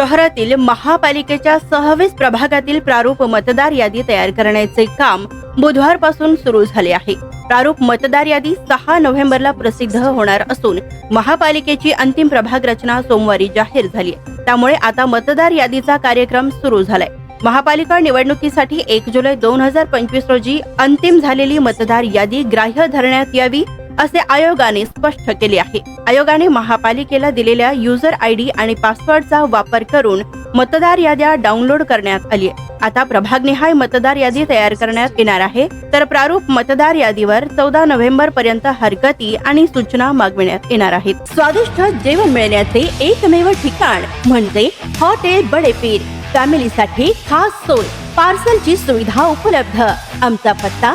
शहरातील महापालिकेच्या सहावीस प्रभागातील प्रारूप मतदार यादी तयार करण्याचे काम बुधवारपासून सुरू झाले आहे प्रारूप मतदार यादी सहा नोव्हेंबरला प्रसिद्ध होणार असून महापालिकेची अंतिम प्रभाग रचना सोमवारी जाहीर झाली आहे. त्यामुळे आता मतदार यादीचा कार्यक्रम सुरू झालाय महापालिका निवडणुकीसाठी एक जुलै दोन हजार पंचवीस रोजी अंतिम झालेली मतदार यादी ग्राह्य धरण्यात यावी असे आयोगाने स्पष्ट केले आहे. आयोगाने महापालिकेला दिलेल्या युजर आय डी आणि पासवर्डचा वापर करून मतदार याद्या डाउनलोड करण्यात आली आहे. आता प्रभागनिहाय मतदार यादी तयार करण्यात येणार आहे. तर प्रारूप मतदार यादीवर चौदा नोव्हेंबर पर्यंत हरकती आणि सूचना मागविण्यात येणार आहेत. स्वादिष्ट जेवण मिळण्याचे एकमेव ठिकाण म्हणजे हॉटेल बडेपीर. फॅमिलीसाठी खास सोय. पार्सलची सुविधा उपलब्ध. आमचा पत्ता